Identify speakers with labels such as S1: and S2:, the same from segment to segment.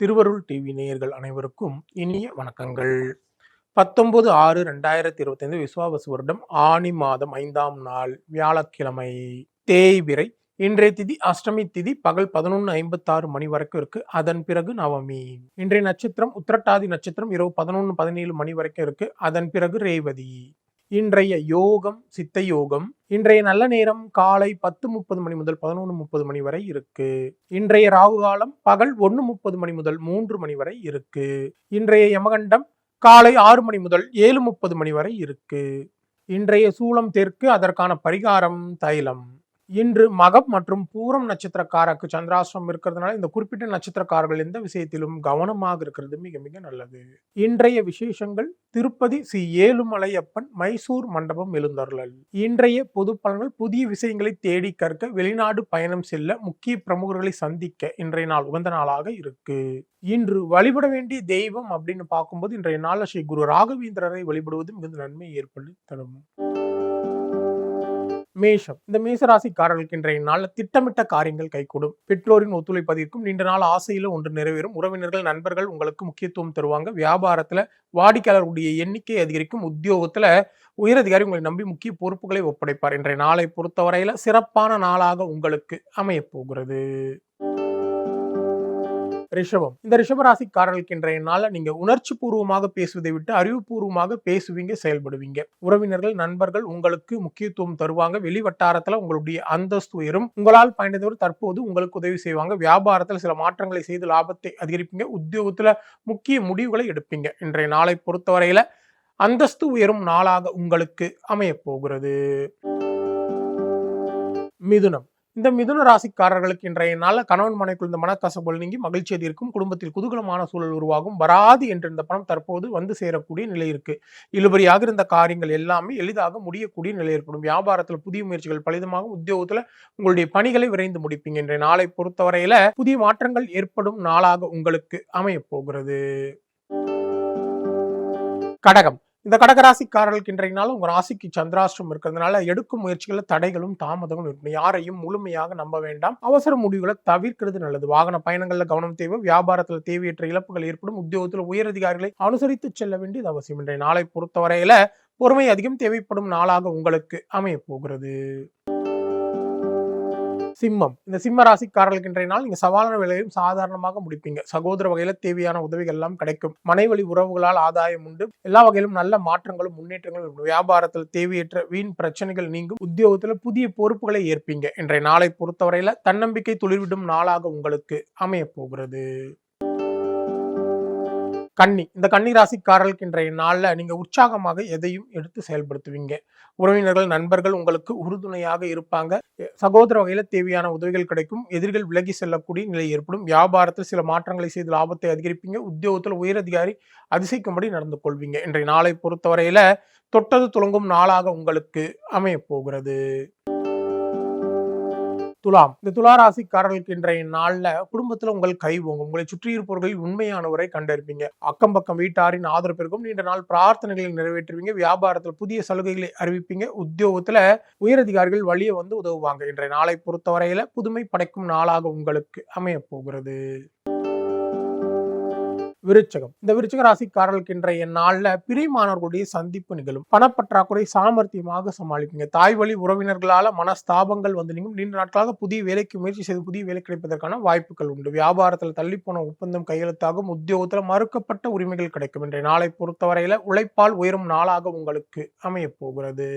S1: திருவருள் டிவி நேயர்கள் அனைவருக்கும் இனிய வணக்கங்கள். பத்தொன்பது ஆறு ரெண்டாயிரத்தி இருபத்தைந்து விஸ்வாபசு வருடம் ஆனி மாதம் ஐந்தாம் நாள் வியாழக்கிழமை. தேய்விரை இன்றைய திதி அஷ்டமி திதி பகல் பதினொன்று ஐம்பத்தாறு மணி வரைக்கும் இருக்கு. அதன் பிறகு நவமி. இன்றைய நட்சத்திரம் உத்திரட்டாதி நட்சத்திரம் இரவு பதினொன்று பதினேழு மணி வரைக்கும் இருக்கு. அதன் பிறகு ரேவதி. இன்றைய யோகம் சித்த யோகம் இன்றைய நல்ல நேரம் காலை பத்து முப்பது மணி முதல் பதினொன்று முப்பது மணி வரை இருக்கு. இன்றைய ராகு காலம் பகல் ஒன்று முப்பது மணி முதல் மூன்று மணி வரை இருக்கு. இன்றைய யமகண்டம் காலை ஆறு மணி முதல் ஏழு முப்பது மணி வரை இருக்கு. இன்றைய சூலம் தெற்கு அதற்கான பரிகாரம் தைலம். இன்று மகம் மற்றும் பூரம் நட்சத்திரக்காரருக்கு சந்திராசிரம் இருக்கிறதுனால இந்த குறிப்பிட்ட நட்சத்திரக்காரர்கள் எந்த விஷயத்திலும் கவனமாக இருக்கிறது மிக மிக நல்லது. இன்றைய விசேஷங்கள் திருப்பதி ஸ்ரீ ஏழுமலையப்பன் மைசூர் மண்டபம் எழுந்தருளல். இன்றைய பொது பலன்கள் புதிய விஷயங்களை தேடி கற்க வெளிநாடு பயணம் செல்ல முக்கிய பிரமுகர்களை சந்திக்க இன்றைய நாள் உகந்த நாளாக இருக்கு. இன்று வழிபட வேண்டிய தெய்வம் அப்படின்னு பார்க்கும்போது இன்றைய நாள் ஸ்ரீ குரு ராகவேந்திரரை வழிபடுவது மிகுந்த நன்மை ஏற்படுத்தி தரும் மேஷம். இந்த மேசராசிக்காரர்களுக்கு இன்றைய நாளில் திட்டமிட்ட காரியங்கள் கைகூடும். பெற்றோரின் ஒத்துழைப்பதற்கும் நீண்ட நாள் ஆசையில ஒன்று நிறைவேறும். உறவினர்கள் நண்பர்கள் உங்களுக்கு முக்கியத்துவம் தருவாங்க. வியாபாரத்துல வாடிக்கையாளர்களுடைய எண்ணிக்கை அதிகரிக்கும். உத்தியோகத்துல உயரதிகாரி உங்களை நம்பி முக்கிய பொறுப்புகளை ஒப்படைப்பார். இன்றைய நாளை பொறுத்தவரையில சிறப்பான நாளாக உங்களுக்கு அமையப் போகிறது. ரிஷபம். இந்த ரிஷபராசிக்காரர்களுக்கு இன்றைய நாளில் நீங்க உணர்ச்சி பூர்வமாக பேசுவதை விட்டு அறிவுபூர்வமாக பேசுவீங்க செயல்படுவீங்க. உறவினர்கள் நண்பர்கள் உங்களுக்கு முக்கியத்துவம் தருவாங்க. வெளி வட்டாரத்துல உங்களுடைய அந்தஸ்து உயரும். உங்களால் பயணித்தவர் தற்போது உங்களுக்கு உதவி செய்வாங்க. வியாபாரத்தில் சில மாற்றங்களை செய்து லாபத்தை அதிகரிப்பீங்க. உத்தியோகத்துல முக்கிய முடிவுகளை எடுப்பீங்க. இன்றைய நாளை பொறுத்தவரையில அந்தஸ்து உயரும் நாளாக உங்களுக்கு அமையப் போகிறது மிதுனம். இந்த மிதுன ராசிக்காரர்களுக்கு இன்றைய நாள் கணவன் மனைக்குள் இந்த மனக்கசப்புகள் நீங்கி மகிழ்ச்சி அதிகரிக்கும். குடும்பத்தில் குதூகலமான சூழல் உருவாகும். வராது என்று இந்த பணம் தற்போது வந்து சேரக்கூடிய நிலை இருக்கு. இழுபறியாக இருந்த காரியங்கள் எல்லாமே எளிதாக முடியக்கூடிய நிலை ஏற்படும். வியாபாரத்தில் புதிய முயற்சிகள் பலிதமாகும். உத்தியோகத்தில் உங்களுடைய பணிகளை விரைந்து முடிப்பீங்க. இன்றைய நாளை பொறுத்தவரையில புதிய மாற்றங்கள் ஏற்படும் நாளாக உங்களுக்கு அமையப் போகிறது. கடகம். இந்த கடகராசிக்காரர்களுக்கு இன்றைய நாள் உங்கள் ராசிக்கு சந்திராஷ்டிரம் இருக்கிறதுனால எடுக்கும் முயற்சிகளில் தடைகளும் தாமதங்களும் இருக்கும். யாரையும் முழுமையாக நம்ப வேண்டாம். அவசர முடிவுகளை தவிர்க்கிறது நல்லது. வாகன பயணங்களில் கவனம் தேவை. வியாபாரத்தில் தேவையற்ற இழப்புகள் ஏற்படும். உத்தியோகத்தில் உயரதிகாரிகளை அனுசரித்து செல்ல வேண்டியது அவசியம். இன்றைய நாளை பொறுத்தவரையில பொறுமை அதிகம் தேவைப்படும் நாளாக உங்களுக்கு அமைய போகிறது சிம்மம். இந்த சிம்ம ராசிக்காரர்களுக்கு இன்றைய நாள் நீங்க சவாலான வேலையும் சாதாரணமாக முடிப்பீங்க. சகோதர வகையில தேவையான உதவிகள் எல்லாம் கிடைக்கும். மனைவழி உறவுகளால் ஆதாயம் உண்டு. எல்லா வகையிலும் நல்ல மாற்றங்களும் முன்னேற்றங்களும் வியாபாரத்தில் தேவையற்ற வீண் பிரச்சனைகள் நீங்கும். உத்தியோகத்துல புதிய பொறுப்புகளை ஏற்பீங்க. இன்றைய நாளை பொறுத்தவரையில தன்னம்பிக்கை துளிர்விடும் நாளாக உங்களுக்கு அமைய போகிறது கன்னி. இந்த கன்னி ராசிக்காரர்களுக்கு இன்றைய நாளில் நீங்கள் உற்சாகமாக எதையும் எடுத்து செயல்படுத்துவீங்க. உறவினர்கள் நண்பர்கள் உங்களுக்கு உறுதுணையாக இருப்பாங்க. சகோதர வகையில் தேவையான உதவிகள் கிடைக்கும். எதிர்கள் விலகி செல்லக்கூடிய நிலை ஏற்படும். வியாபாரத்தில் சில மாற்றங்களை செய்து லாபத்தை அதிகரிப்பீங்க. உத்தியோகத்தில் உயரதிகாரி அதிசயிக்கும்படி நடந்து கொள்வீங்க. இன்றைய நாளை பொறுத்தவரையில் தொட்டது துளங்கும் நாளாக உங்களுக்கு அமையப்போகிறது. துலாம். இந்த துலா ராசிக்காரர்களுக்கு இன்றைய நாள்ல குடும்பத்துல உங்கள் கை ஓங்கும். உங்களை சுற்றி இருப்பவர்கள் உண்மையானவரை கண்டிருப்பீங்க அக்கம் பக்கம் வீட்டாரின் ஆதரவு பெருக்கும் நீண்ட நாள் பிரார்த்தனைகளை நிறைவேற்றுவீங்க. வியாபாரத்தில் புதிய சலுகைகளை அறிவிப்பீங்க. உத்தியோகத்துல உயரதிகாரிகள் வழியை வந்து உதவுவாங்க. இன்றைய நாளை பொறுத்தவரையில புதுமை படைக்கும் நாளாக உங்களுக்கு அமைய போகிறது. விருச்சகம். இந்த விருச்சக ராசிக்காரர்களுக்கு இன்றைய நாளில் பிரிமானவர்களுடைய சந்திப்பு நிகழும். பணப்பற்றாக்குறை சாமர்த்தியமாக சமாளிப்பீங்க தாய் வழி உறவினர்களால் மனஸ்தாபங்கள் வந்து நீங்கும். நீண்ட நாட்களாக புதிய வேலைக்கு முயற்சி செய்து புதிய வேலை கிடைப்பதற்கான வாய்ப்புகள் உண்டு. வியாபாரத்தில் தள்ளிப்போன போன ஒப்பந்தம் கையெழுத்தாகும். உத்தியோகத்தில் மறுக்கப்பட்ட உரிமைகள் கிடைக்கும். இன்றைய நாளை பொறுத்தவரையில உழைப்பால் உயரும் நாளாக உங்களுக்கு அமையப் போகிறது.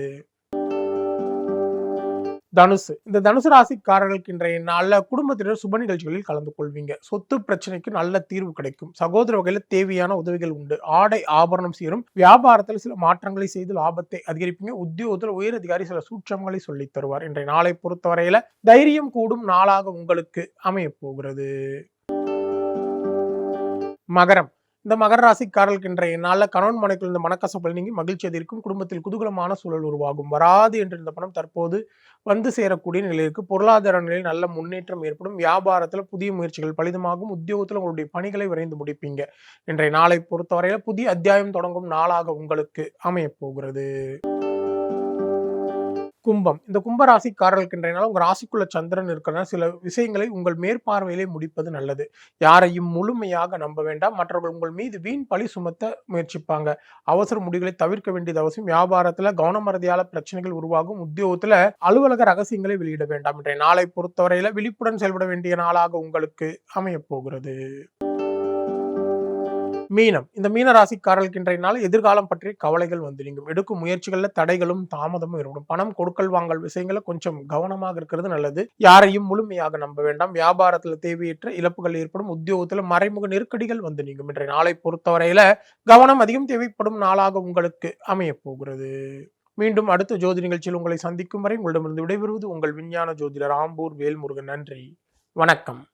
S1: தனுசு. இந்த தனுசு ராசிக்காரர்களுக்கு இன்றைய நாளில் குடும்பத்தினர் சுப நிகழ்ச்சிகளில் கலந்து கொள்வீங்க சொத்து பிரச்சனைக்கு நல்ல தீர்வு கிடைக்கும். சகோதர வகையில் தேவையான உதவிகள் உண்டு. ஆடை ஆபரணம் சேரும். வியாபாரத்தில் சில மாற்றங்களை செய்து லாபத்தை அதிகரிப்பீங்க. உத்தியோகத்தில் உயர் அதிகாரி சில சூட்சங்களை சொல்லி தருவார். இன்றைய நாளை பொறுத்தவரையில தைரியம் கூடும் நாளாக உங்களுக்கு அமைய போகிறது. மகரம். இந்த மகர ராசிக்காரர்களுக்கு இன்றைய நாளில் கணவன் மனைக்குள் இந்த மனக்கசப்பல் நீங்கி மகிழ்ச்சி அதிர்க்கும் குடும்பத்தில் குதூகலமான சூழல் உருவாகும். வராது என்று இந்த பணம் தற்போது வந்து சேரக்கூடிய நிலையிற்கு பொருளாதார நிலையில் நல்ல முன்னேற்றம் ஏற்படும். வியாபாரத்தில் புதிய முயற்சிகள் பலிதமாகும். உத்தியோகத்தில் உங்களுடைய பணிகளை விரைந்து முடிப்பீங்க. இன்றைய நாளை பொறுத்தவரையில் புதிய அத்தியாயம் தொடங்கும் நாளாக உங்களுக்கு அமையப் போகிறது கும்பம். இந்த கும்ப ராசிக்காரர்களுக்கு உங்கள் ராசிக்குள்ள சந்திரன் இருக்கிறனால சில விஷயங்களை உங்கள் மேற்பார்வையிலே முடிப்பது நல்லது. யாரையும் முழுமையாக நம்ப வேண்டாம். மற்றவர்கள் உங்கள் மீது வீண் பழி சுமத்த முயற்சிப்பாங்க. அவசர முடிவுகளை தவிர்க்க வேண்டியது அவசியம். வியாபாரத்தில் கவனமறதியால பிரச்சனைகள் உருவாகும். உத்தியோகத்தில் அலுவலக ரகசியங்களை வெளியிட வேண்டாம். இன்றைய நாளை பொறுத்தவரையில விழிப்புடன் செயல்பட வேண்டிய நாளாக உங்களுக்கு அமையப் போகிறது மீனம். இந்த மீன ராசிக்காரர்களுக்கு இன்றைய நாள் எதிர்காலம் பற்றிய கவலைகள் வந்து நீங்கும். எடுக்கும் முயற்சிகள்ல தடைகளும் தாமதமும் ஏற்படும். பணம் கொடுக்கல் வாங்கல் விஷயங்களை கொஞ்சம் கவனமாக இருக்கிறது நல்லது. யாரையும் முழுமையாக நம்ப வேண்டாம். வியாபாரத்துல தேவையற்ற இழப்புகள் ஏற்படும். உத்தியோகத்துல மறைமுக நெருக்கடிகள் வந்து நீங்கும். இன்றைய நாளை பொறுத்தவரையில கவனம் அதிகம் தேவைப்படும் நாளாக உங்களுக்கு அமைய போகிறது. மீண்டும் அடுத்த ஜோதி நிகழ்ச்சியில் உங்களை சந்திக்கும் வரை உங்களிடமிருந்து விடைபெறுவது உங்கள் விஞ்ஞான ஜோதிடர் ஆம்பூர் வேல்முருகன். நன்றி. வணக்கம்.